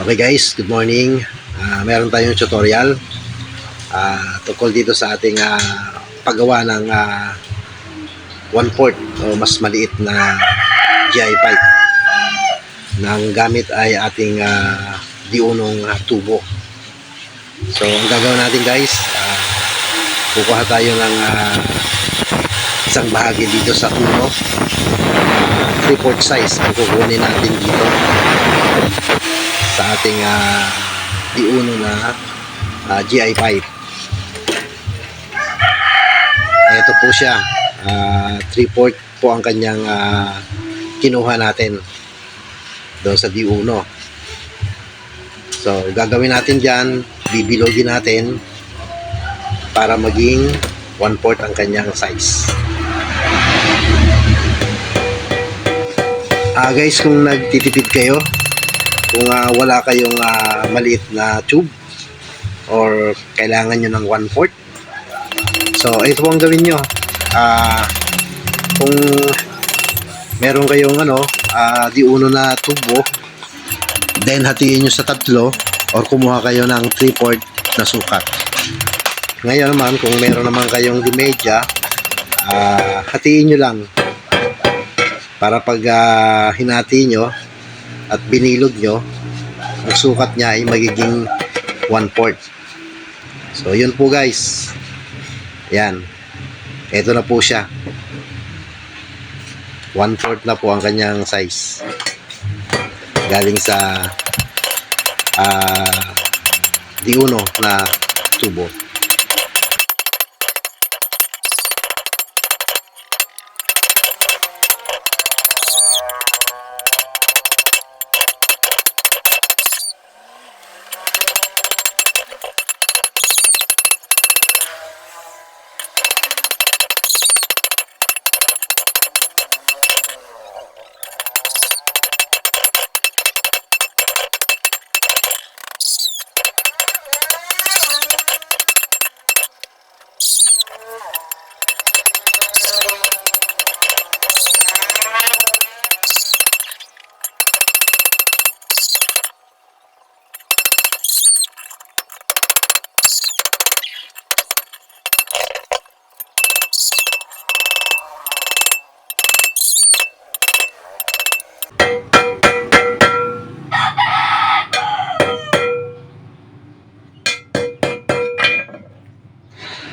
Okay guys, good morning. Ah, meron tayong tutorial ah, tungkol dito sa ating ah, paggawa ng ah, one port o mas maliit na GI pipe. Nang gamit ay ating uh, diunong ah, tubo. So, ang gagawin natin guys, ah, kukuha tayo ng ah, isang bahagi dito sa tubo. 3 port size ang kukunin natin dito sa ating uh, diuno na ah, GI pipe. Ito po siya. 3 port po ang kanyang ah, kinuha natin doon sa diuno. So, gagawin natin dyan, bibilogin natin para maging 1 port ang kanyang size. Ah guys, kung nagtitipid kayo, kung ah, wala kayong ah, maliit na tube or kailangan nyo ng 1 port so ito ang gawin nyo. Ah, kung meron kayong ano ah, di uno na tubo then hatiin nyo sa tatlo or kumuha kayo ng 3 port na sukat. Ngayon naman kung meron naman kayong di media ah, hatiin nyo lang para pag ah, hinati nyo at binilog nyo, ang sukat niya ay magiging 1 port. So, yun po guys. Yan. Ito na po siya. 1 port na po ang kanyang size. Galing sa ah di uno na tubo.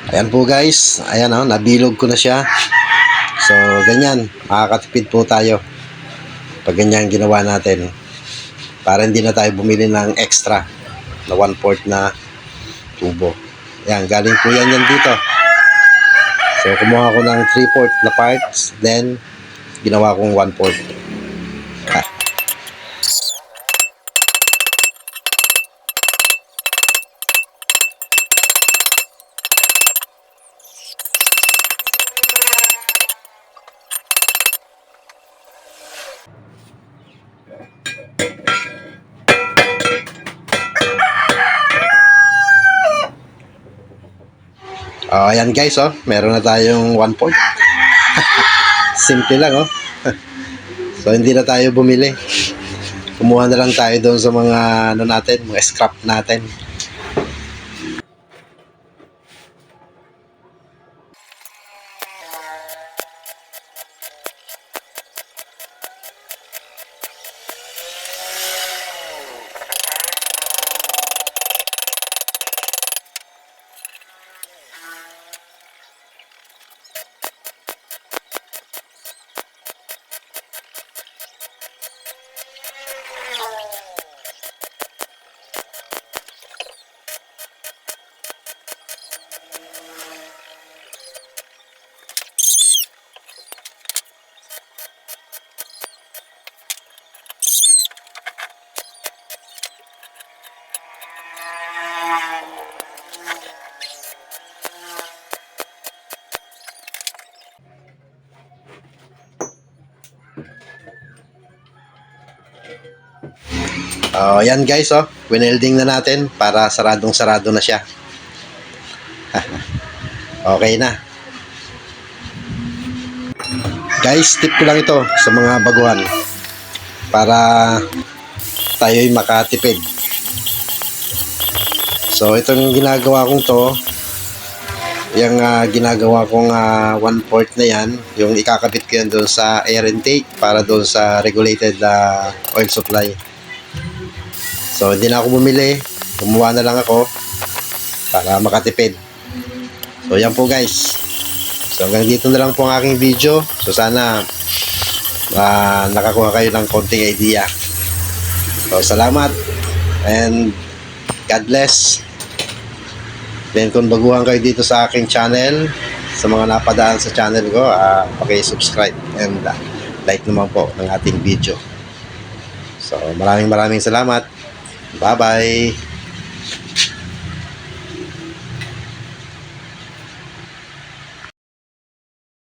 Ayan po guys. Ayan oh, nabilog ko na siya. So, ganyan. Makakatipid po tayo. Pag ganyan ginawa natin. Para hindi na tayo bumili ng extra na 1 port na tubo. Ayan, galing po yan yan dito. So, kumuha ko ng 3 port na parts. Then, ginawa kong 1 port. Oh, ayan guys, oh. Meron na tayong 1 port. Simple lang, oh. so, hindi na tayo bumili. Kumuha na lang tayo doon sa mga, ano natin, mga scrap natin. Oh, yan guys, oh. Winelding na natin para saradong sarado na siya. okay na. Guys, tip ko lang ito sa mga baguhan para tayo'y makatipid So, itong ginagawa kong to, yung ah, ginagawa kong ah, one port na yan, yung ikakabit ko yan doon sa air intake para doon sa regulated ah, oil supply. So, hindi na ako bumili. Gumawa na lang ako para makatipid. So, yan po guys. So, hanggang dito na lang po ang aking video. So, sana ah, nakakuha kayo ng konting idea. So, salamat. And God bless. Then kung baguhan kayo dito sa aking channel, sa mga napadaan sa channel ko, ah paki-subscribe and ah, like naman po ng ating video. So maraming maraming salamat. 拜拜。